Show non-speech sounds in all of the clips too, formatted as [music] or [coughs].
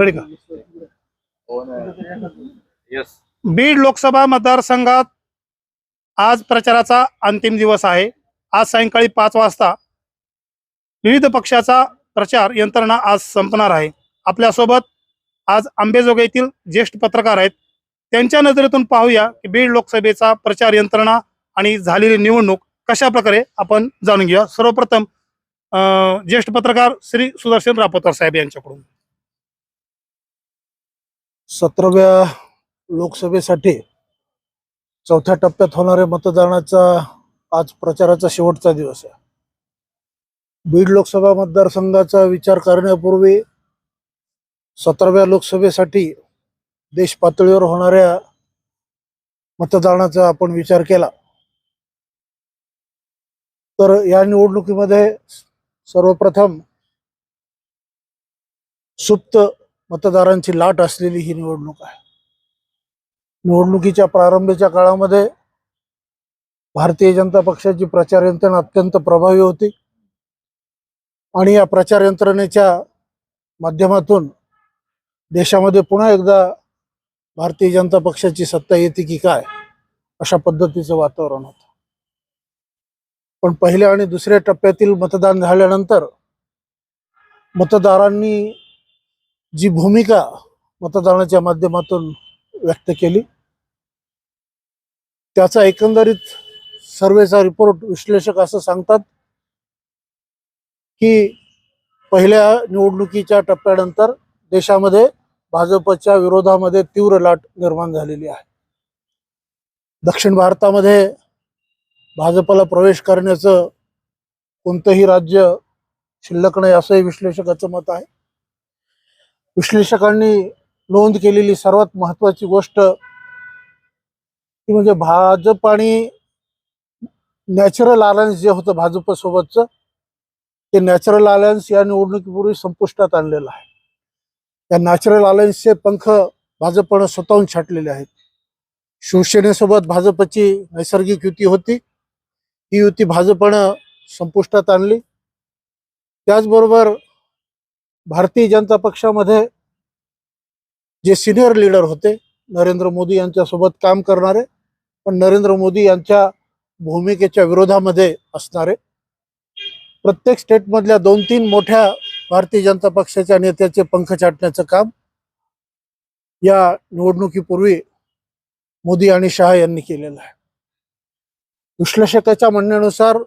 Ready का? Yes Beed Lok Sabha मतदारसंघात आज प्रचाराचा अंतिम दिवस आहे. आज सायंकाळी पाच वाजता विविध पक्षाचा प्रचार यंत्रणा आज संपणार आहे. आपल्यासोबत आज आंबेजोगाई येथील ज्येष्ठ पत्रकार आहेत. त्यांच्या नजरेतून पाहूया की बीड लोकसभेचा प्रचार यंत्रणा आणि झालेली निवडणूक कशा प्रकारे आपण जाणून घेऊया. सर्वप्रथम ज्येष्ठ पत्रकार श्री सुदर्शन रापोतर साहेब यांच्याकडून. सतराव्या लोकसभेसाठी चौथ्या टप्प्यात होणाऱ्या मतदानाचा आज प्रचाराचा शेवटचा दिवस आहे. बीड लोकसभा मतदारसंघाचा विचार करण्यापूर्वी सतराव्या लोकसभेसाठी देश पातळीवर होणाऱ्या मतदानाचा आपण विचार केला. तर या निवडणुकीमध्ये सर्वप्रथम सुप्त मतदारांची लाट असलेली ही निवडणूक आहे. निवडणुकीच्या प्रारंभीच्या काळामध्ये भारतीय जनता पक्षाची प्रचार यंत्रणा अत्यंत प्रभावी होती. आणि या प्रचार यंत्रणेच्या माध्यमातून देशामध्ये पुन्हा एकदा भारतीय जनता पक्षाची सत्ता येते की काय अशा पद्धतीचं वातावरण होतं. पण पहिल्या आणि दुसऱ्या टप्प्यातील मतदान झाल्यानंतर मतदारांनी जी भूमिका मतदानाच्या माध्यमातून व्यक्त केली त्याचा एकंदरीत सर्वेचा रिपोर्ट विश्लेषक असं सांगतात की पहिल्या निवडणुकीच्या टप्प्यानंतर देशामध्ये भाजपच्या विरोधामध्ये तीव्र लाट निर्माण झालेली आहे. दक्षिण भारतामध्ये भाजपला प्रवेश करण्याचं कोणतंही राज्य शिल्लक नाही असंही विश्लेषकाचं मत आहे. विश्लेषकांनी नोंद केलेली सर्वात महत्वाची गोष्ट ती म्हणजे भाजप आणि नॅचरल अलायन्स जे होतं भाजपसोबतचं ते नॅचरल अलायन्स या निवडणुकीपूर्वी संपुष्टात आणलेलं आहे. त्या नॅचरल अलायन्सचे पंख भाजपनं स्वतःहून छाटलेले आहेत. शिवसेनेसोबत भाजपची नैसर्गिक युती होती. ही युती भाजपनं संपुष्टात आणली. त्याचबरोबर भारतीय जनता पक्षामध्ये जे सिनियर लीडर होते नरेंद्र मोदी यांच्यासोबत काम करणारे पण नरेंद्र मोदी यांच्या भूमिकेच्या विरोधामध्ये असणारे प्रत्येक स्टेटमधल्या दोन तीन मोठ्या भारतीय जनता पक्षाच्या नेत्याचे पंख छाटण्याचं काम या निवडणुकीपूर्वी मोदी आणि शहा यांनी केलेलं आहे. विश्लेषकाच्या म्हणण्यानुसार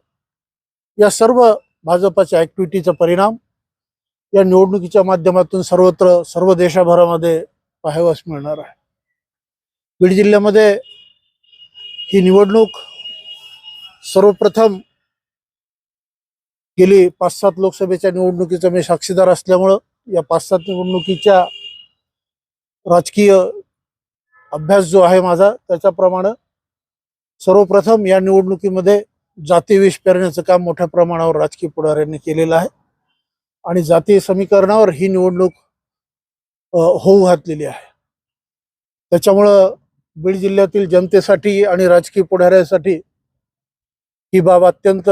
या सर्व भाजपाच्या ऍक्टिव्हिटीचा परिणाम या निवडणुकीच्या माध्यमातून सर्वत्र सर्व देशभरामध्ये पाहावास मिळणार आहे. बीड जिल्ह्यामध्ये ही निवडणूक सर्वप्रथम गेली पाच सात लोकसभेच्या निवडणुकीचा मी साक्षीदार असल्यामुळं या पाच सात निवडणुकीच्या राजकीय अभ्यास जो आहे माझा त्याच्याप्रमाणे सर्वप्रथम या निवडणुकीमध्ये जातीविष पेरण्याचं काम मोठ्या प्रमाणावर राजकीय पुढाऱ्यांनी केलेलं आहे. आणि जातीय समीकरणावर ही निवडणूक होऊ घातलेली आहे. त्याच्यामुळं बीड जिल्ह्यातील जनतेसाठी आणि राजकीय पुढाऱ्यासाठी ही बाब अत्यंत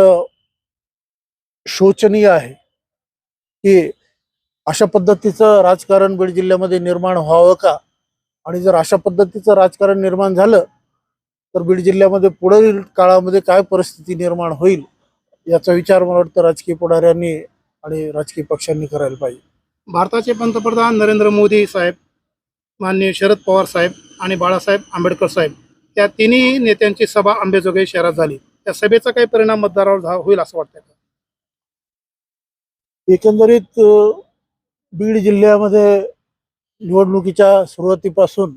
शोचनीय आहे की अशा पद्धतीचं राजकारण बीड जिल्ह्यामध्ये निर्माण व्हावं का? आणि जर अशा पद्धतीचं राजकारण निर्माण झालं तर बीड जिल्ह्यामध्ये पुढील काळामध्ये काय परिस्थिती निर्माण होईल याचा विचार मला वाटतं राजकीय पुढाऱ्यांनी आणि राजकीय पक्षांनी करायला पाहिजे. भारताचे पंतप्रधान नरेंद्र मोदी साहेब माननीय शरद पवार साहेब आणि बाळासाहेब आंबेडकर साहेब या तिन्ही नेत्यांची सभा अंबेजोगाई शहरात झाली. त्या सभेचा काही परिणाम मतदारावर होईल असं वाटतं का? एकंदरीत बीड जिल्ह्यामध्ये निवडणुकीच्या सुरुवातीपासून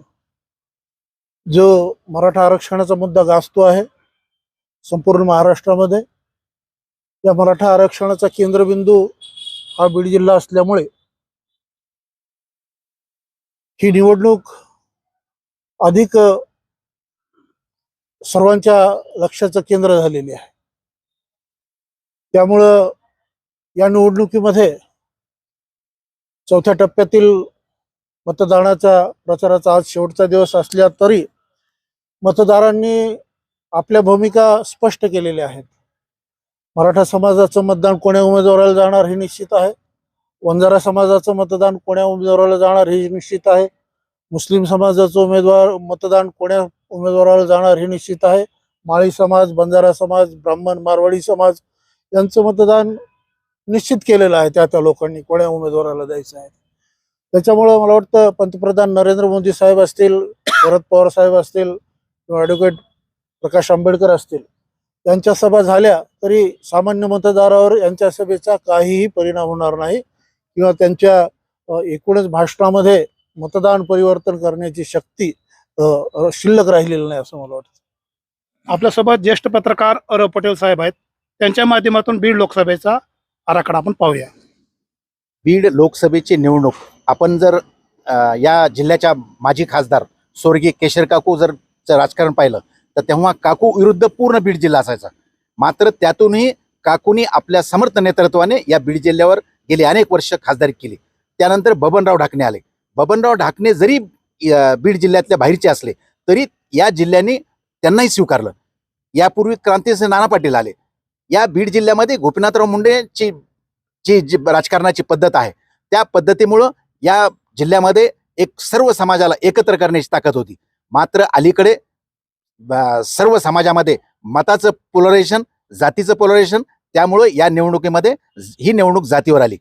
जो मराठा आरक्षणाचा मुद्दा गाजतो आहे संपूर्ण महाराष्ट्रामध्ये या मराठा आरक्षणाचा केंद्रबिंदू हा बीड जिल्हा असल्यामुळे ही निवडणूक अधिक सर्वांच्या लक्षाचं केंद्र झालेली आहे. त्यामुळं या निवडणुकीमध्ये चौथ्या टप्प्यातील मतदानाचा प्रचाराचा आज शेवटचा दिवस असला तरी मतदारांनी आपल्या भूमिका स्पष्ट केलेल्या आहेत. मराठा समाजाचं मतदान कोण्या उमेदवाराला जाणार हे निश्चित आहे. वंजारा समाजाचं मतदान कोण्या उमेदवाराला जाणार हे निश्चित आहे. मुस्लिम समाजाचं उमेदवार मतदान कोण्या उमेदवाराला जाणार हे निश्चित आहे. माळी समाज बंजारा समाज ब्राह्मण मारवाडी समाज यांचं मतदान निश्चित केलेलं आहे त्या त्या लोकांनी कोण्या उमेदवाराला द्यायचं आहे. त्याच्यामुळं मला वाटतं पंतप्रधान नरेंद्र मोदी साहेब असतील [coughs] शरद पवार साहेब असतील किंवा ॲडव्होकेट प्रकाश आंबेडकर असतील यांच्या सभा झाल्या तरी सामान्य मतदारावर यांच्या सभेचा काहीही परिणाम होणार नाही किंवा त्यांच्या एकूणच भाषणामध्ये मतदान परिवर्तन करण्याची शक्ती अ, शिल्लक राहिलेली नाही असं मला वाटतं. आपल्यासोबत ज्येष्ठ पत्रकार अरब पटेल साहेब आहेत. त्यांच्या माध्यमातून बीड लोकसभेचा आराखडा आपण पाहूया. बीड लोकसभेची निवडणूक. आपण जर या जिल्ह्याच्या माजी खासदार स्वर्गीय केशर काकू जर चं राजकारण पाहिलं तर तेव्हा काकू विरुद्ध पूर्ण बीड जिल्हा असायचा. मात्र त्यातूनही काकूनी आपल्या समर्थ नेतृत्वाने या बीड जिल्ह्यावर गेली अनेक वर्ष खासदारी केली. त्यानंतर बबनराव ढाकणे आले. बबनराव ढाकणे जरी बीड जिल्ह्यातल्या बाहेरचे असले तरी या जिल्ह्यांनी त्यांनाही स्वीकारलं. यापूर्वी क्रांतीसिंह नाना पाटील आले. या बीड जिल्ह्यामध्ये गोपीनाथराव मुंडेची जी जी राजकारणाची पद्धत आहे त्या पद्धतीमुळं या जिल्ह्यामध्ये एक सर्व समाजाला एकत्र करण्याची ताकद होती. मात्र अलीकडे सर्व समाजामध्ये मताचं पोलरायझेशन जातीचं पोलरायझेशन त्यामुळं या निवडणुकीमध्ये ही निवडणूक जातीवर आली.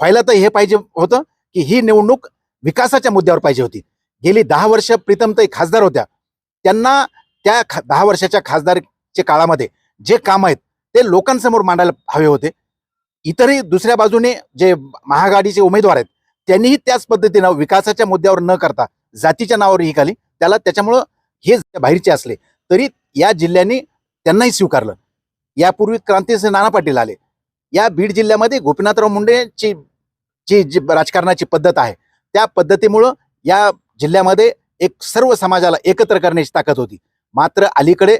व्हायला तर हे पाहिजे होतं की ही निवडणूक विकासाच्या मुद्द्यावर पाहिजे होती. गेली दहा वर्ष प्रीतमताई खासदार होत्या. त्यांना त्या खा दहा वर्षाच्या खासदारच्या काळामध्ये जे काम आहेत ते लोकांसमोर मांडायला हवे होते. इतरही दुसऱ्या बाजूने जे महागाडीचे उमेदवार आहेत त्यांनीही त्याच पद्धतीनं विकासाच्या मुद्द्यावर न करता जातीच्या नावावर ही खाली त्याला त्याच्यामुळं हे बाहेरचे असले तरी या जिल्ह्यांनी त्यांनाही स्वीकारलं. यापूर्वी क्रांतीसिंह नाना पाटील आले. या बीड जिल्ह्यामध्ये गोपीनाथराव मुंडेची जी जी राजकारणाची पद्धत आहे त्या पद्धतीमुळं या जिल्ह्यामध्ये एक सर्व समाजाला एकत्र करण्याची ताकद होती. मात्र अलीकडे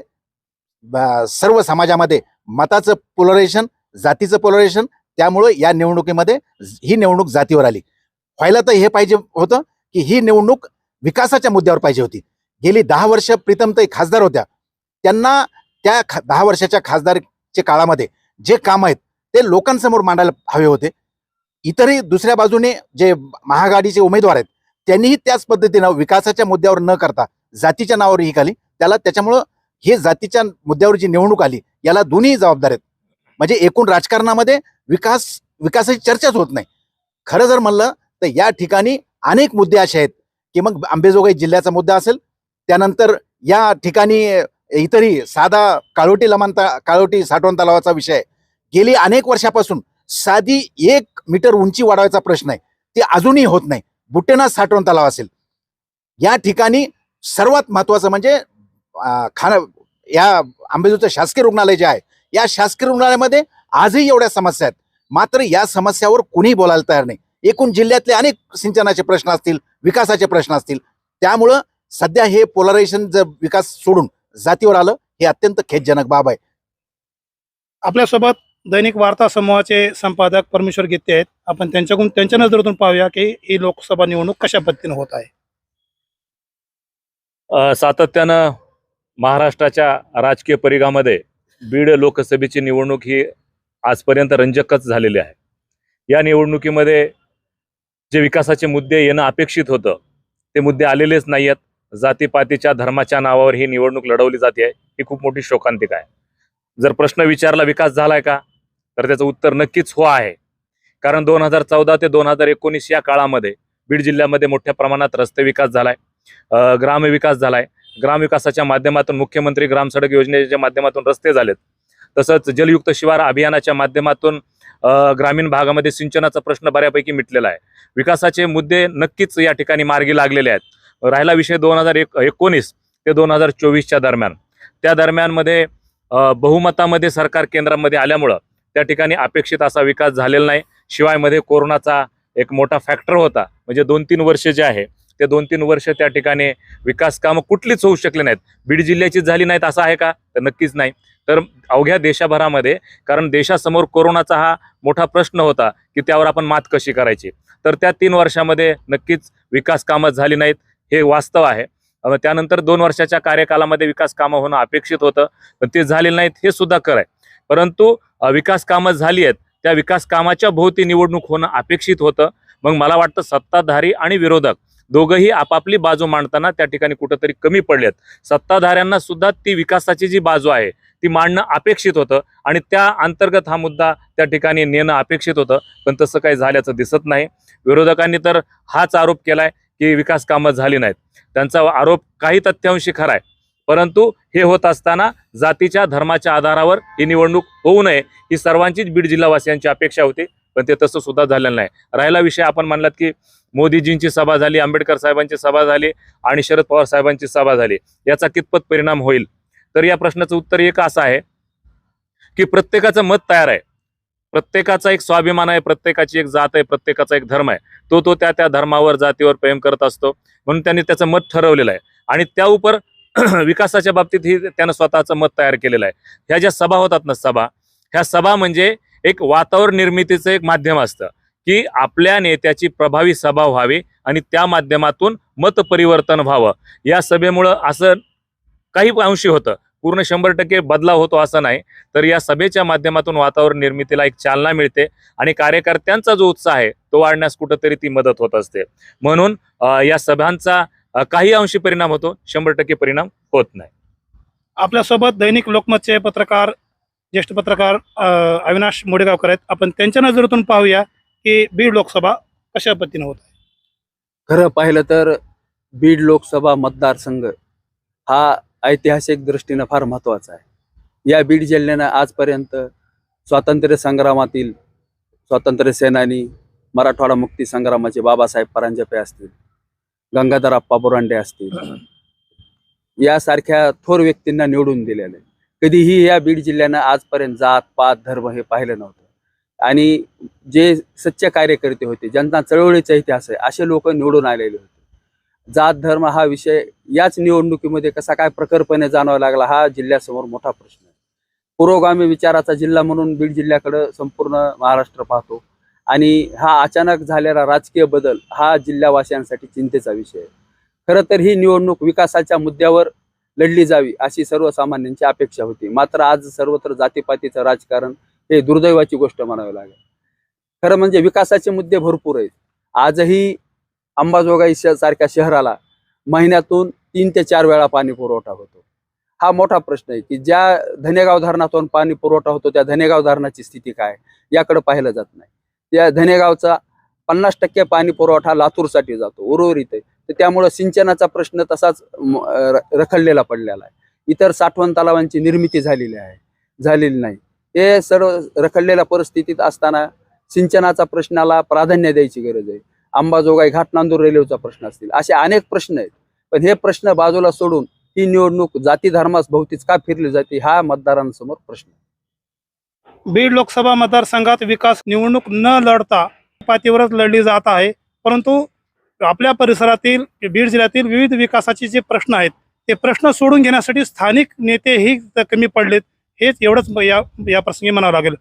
सर्व समाजामध्ये मताचं पोलरायझेशन जातीचं पोलरायझेशन त्यामुळं या निवडणुकीमध्ये ही निवडणूक जातीवर आली. व्हायला तर हे पाहिजे होतं की ही निवडणूक विकासाच्या मुद्द्यावर पाहिजे होती. गेली दहा वर्ष प्रीतमताई खासदार होत्या. त्यांना त्या खा दहा वर्षाच्या खासदारच्या काळामध्ये जे काम आहेत ते लोकांसमोर मांडायला हवे होते. इतरही दुसऱ्या बाजूने जे महागाडीचे उमेदवार आहेत त्यांनीही त्याच पद्धतीनं विकासाच्या मुद्द्यावर न करता जातीच्या नावावर ही खाली त्याला त्याच्यामुळं हे जातीच्या मुद्द्यावर जी निवडणूक आली याला दोन्ही जबाबदार आहेत. म्हणजे एकूण राजकारणामध्ये विकास विकासाची चर्चाच होत नाही. खरं जर म्हणलं तर या ठिकाणी अनेक मुद्दे असे आहेत की मग आंबेजोगाई जिल्ह्याचा मुद्दा असेल त्यानंतर या ठिकाणी इतरही साधा काळोटी लमानता काळोटी साठवण तलावाचा विषय. आहे. गेली अनेक वर्षापासून साधी एक मीटर उंची वाढवायचा प्रश्न आहे. ते अजूनही होत नाही. बुटेना साठवण तलाव असेल. या ठिकाणी सर्वात महत्वाचं म्हणजे खाना या आंबेजूचं शासकीय रुग्णालय जे आहे या शासकीय रुग्णालयामध्ये आजही एवढ्या समस्या आहेत. मात्र या समस्यावर कुणीही बोलायला तयार नाही. एकूण जिल्ह्यातले अनेक सिंचनाचे प्रश्न असतील विकासाचे प्रश्न असतील त्यामुळं सध्या हे पोलरायझेशन जर विकास सोडून जातीवर आलं हे अत्यंत खेदजनक बाब आहे. आपल्यासोबत दैनिक वार्ता समूहाचे संपादक परमेश्वर गीते आहेत. आपण त्यांच्याकडून त्यांच्या नजरेतून पाहूया की ही लोकसभा निवडणूक कशा पद्धतीने होत आहे. सातत्यानं महाराष्ट्राच्या राजकीय परिघामध्ये बीड लोकसभेची निवडणूक ही आजपर्यंत रंजकच झालेली आहे. या निवडणुकीमध्ये जे विकासाचे मुद्दे येणं अपेक्षित होतं ते मुद्दे आलेलेच नाही आहेत जातीपातीच्या धर्माच्या नावावर ही निवडणूक लढवली जाते आहे ही खूप मोठी शोकांतिका आहे. जर प्रश्न विचारला विकास झालाय का तर त्याचं उत्तर नक्कीच हो आहे. कारण दोन हजार चौदा ते दोन हजार एकोणीस या काळामध्ये बीड जिल्ह्यामध्ये मोठ्या प्रमाणात रस्ते विकास झालाय ग्राम ग्रामविकास झालाय. ग्रामविकासाच्या माध्यमातून मुख्यमंत्री ग्राम सडक योजनेच्या माध्यमातून रस्ते झालेत. तसंच जलयुक्त शिवार अभियानाच्या माध्यमातून ग्रामीण भागामध्ये सिंचनाचा प्रश्न बऱ्यापैकी मिटलेला आहे. विकासाचे मुद्दे नक्कीच या ठिकाणी मार्गी लागलेले आहेत. राहिला विषय दोन हजार एक एकोणीस ते दोन हजार चोवीसच्या दरम्यान. त्या दरम्यानमध्ये बहुमतामध्ये सरकार केंद्रामध्ये आल्यामुळं त्या ठिकाणी अपेक्षित असा विकास झालेला नाही. शिवायमध्ये कोरोनाचा एक मोठा फॅक्टर होता. म्हणजे दोन तीन वर्ष जे आहे ते दोन तीन वर्ष त्या ठिकाणी विकास कामं कुठलीच होऊ शकली नाहीत. बीड जिल्ह्याचीच झाली नाहीत असं आहे का? तर नक्कीच नाही. तर अवघ्या देशाभरामध्ये कारण देशासमोर कोरोनाचा हा मोठा प्रश्न होता की त्यावर आपण मात कशी करायची? तर त्या तीन वर्षामध्ये नक्कीच विकास कामं झाली नाहीत. हे वास्तव आहे. त्यानंतर दोन वर्षाच्या कार्यकालामध्ये विकास कामं होणं अपेक्षित होतं. पण ते झालेलं नाहीत हे सुद्धा खरं आहे. परंतु विकास कामं झाली आहेत. त्या विकास कामाच्या भोवती निवडणूक होणं अपेक्षित होतं. मग मला वाटतं सत्ताधारी आणि विरोधक दोघंही आपापली बाजू मांडताना त्या ठिकाणी कुठंतरी कमी पडलेत. सत्ताधाऱ्यांना सुद्धा ती विकासाची जी बाजू आहे ती मांडणं अपेक्षित होतं. आणि त्या अंतर्गत हा मुद्दा त्या ठिकाणी नेणं अपेक्षित होतं. पण तसं काही झाल्याचं दिसत नाही. विरोधकांनी तर हाच आरोप केलाय की विकास कामं झाली नाहीत. त्यांचा आरोप काही तथ्यांशी खरा आहे. परंतु हे होत असताना जातीच्या धर्माच्या आधारावर ही निवडणूक होऊ नये ही सर्वांचीच बीड जिल्हावासियांची अपेक्षा होती पण ते तसं सुद्धा झालेलं नाही. राहिला विषय आपण म्हणलात की मोदीजींची सभा झाली आंबेडकर साहेबांची सभा झाली आणि शरद पवार साहेबांची सभा झाली. याचा कितपत परिणाम होईल? तर या प्रश्नाचं उत्तर एक असं आहे की प्रत्येकाचं मत तयार आहे. प्रत्येकाचा एक स्वाभिमान आहे प्रत्येकाची एक जात आहे प्रत्येकाचा एक धर्म आहे. तो तो त्या त्या धर्मावर जातीवर प्रेम करत असतो. म्हणून त्यांनी त्याचं मत ठरवलेलं आहे. आणि त्या उपर [clears throat] विकासाच्या बाबतीत ही त्यानं स्वतःचं मत तयार केलेलं आहे. ह्या ज्या सभा होतात ना सभा ह्या सभा म्हणजे एक वातावरण निर्मितीचं एक माध्यम असतं. की आपल्या नेत्याची प्रभावी सभा व्हावी आणि त्या माध्यमातून मत परिवर्तन व्हावं. या सभेमुळं असं काही अंशी होतं. पूर्ण शंभर टक्के बदलाव होतो असं नाही. तर या सभेच्या माध्यमातून वातावरण निर्मितीला एक चालना मिळते आणि कार्यकर्त्यांचा जो उत्साह आहे तो वाढण्यास कुठंतरी ती मदत होत असते. म्हणून या सभांचा काही अंशी परिणाम होतो शंभर टक्के परिणाम होत नाही. आपल्यासोबत दैनिक लोकमतचे पत्रकार ज्येष्ठ पत्रकार अ, अविनाश मोडेगावकर आहेत. आपण त्यांच्या नजरेतून पाहूया की बीड लोकसभा कशा पद्धतीने होत आहे? खरं पाहिलं तर बीड लोकसभा मतदारसंघ हा ऐतिहासिक दृष्टीनं फार महत्त्वाचा आहे. या बीड जिल्ह्यानं आजपर्यंत स्वातंत्र्य संग्रामातील स्वातंत्र्य सेनानी मराठवाडा मुक्ती संग्रामाचे बाबासाहेब परांजपे असतील गंगाधर अप्पा बोरांडे असतील [clears throat] यासारख्या थोर व्यक्तींना निवडून दिलेलं कधीही या बीड जिल्ह्यानं आजपर्यंत जात पात धर्म हे पाहिलं नव्हतं. आणि जे सच्चे कार्यकर्ते होते ज्यांचा चळवळीचा इतिहास आहे असे लोक निवडून आलेले होते. जात धर्म हा विषय याच निवडणुकीमध्ये कसा काय प्रखरपणे जाणवायला लागला हा जिल्ह्यासमोर मोठा प्रश्न आहे. पुरोगामी विचाराचा जिल्हा म्हणून बीड जिल्ह्याकडं संपूर्ण महाराष्ट्र पाहतो. आणि हा अचानक झालेला राजकीय बदल हा जिल्हावासियांसाठी चिंतेचा विषय आहे. खरं तर ही निवडणूक विकासाच्या मुद्द्यावर लढली जावी अशी सर्वसामान्यांची अपेक्षा होती. मात्र आज सर्वत्र जातीपातीचं राजकारण हे दुर्दैवाची गोष्ट म्हणावी लागेल. खरं म्हणजे विकासाचे मुद्दे भरपूर आहेत. आजही अंबाजोगाई सारख्या शहराला महिन्यातून तीन ते चार वेळा पाणी पुरवठा होतो. हा मोठा प्रश्न आहे की ज्या धनेगाव धरणातून पाणी पुरवठा होतो त्या धनेगाव धरणाची स्थिती काय? याकडे पाहिलं जात नाही. त्या धनेगावचा पन्नास टक्के पाणी पुरवठा लातूरसाठी जातो उर्वरित आहे. तर त्यामुळं सिंचनाचा प्रश्न तसाच रखडलेला पडलेला आहे. इतर साठवण तलावांची निर्मिती झालेली आहे झालेली नाही. हे सर्व रखडलेल्या परिस्थितीत असताना सिंचनाचा प्रश्नाला प्राधान्य द्यायची गरज आहे. अंबाजोगाई घाट नांदूर रेल्वेचा प्रश्न असतील. असे अनेक प्रश्न आहेत. पण हे प्रश्न बाजूला सोडून ही निवडणूक जाती धर्मास भोवतीच का फिरली जाते हा मतदारांसमोर प्रश्न आहे. बीड लोकसभा मतदारसंघात विकास निवडणूक न लढता पातीवरच लढली जात आहे. परंतु आपल्या परिसरातील बीड जिल्ह्यातील विविध विकासाचे जे प्रश्न आहेत ते प्रश्न सोडून घेण्यासाठी स्थानिक नेतेही कमी पडलेत. हेच एवढंच या या प्रसंगी म्हणावं लागेल.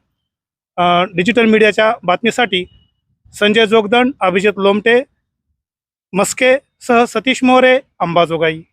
डिजिटल मीडियाच्या बातमीसाठी संजय जोगदंड अभिजित लोमटे मस्के सह सतीश मोरे अंबाजोगाई.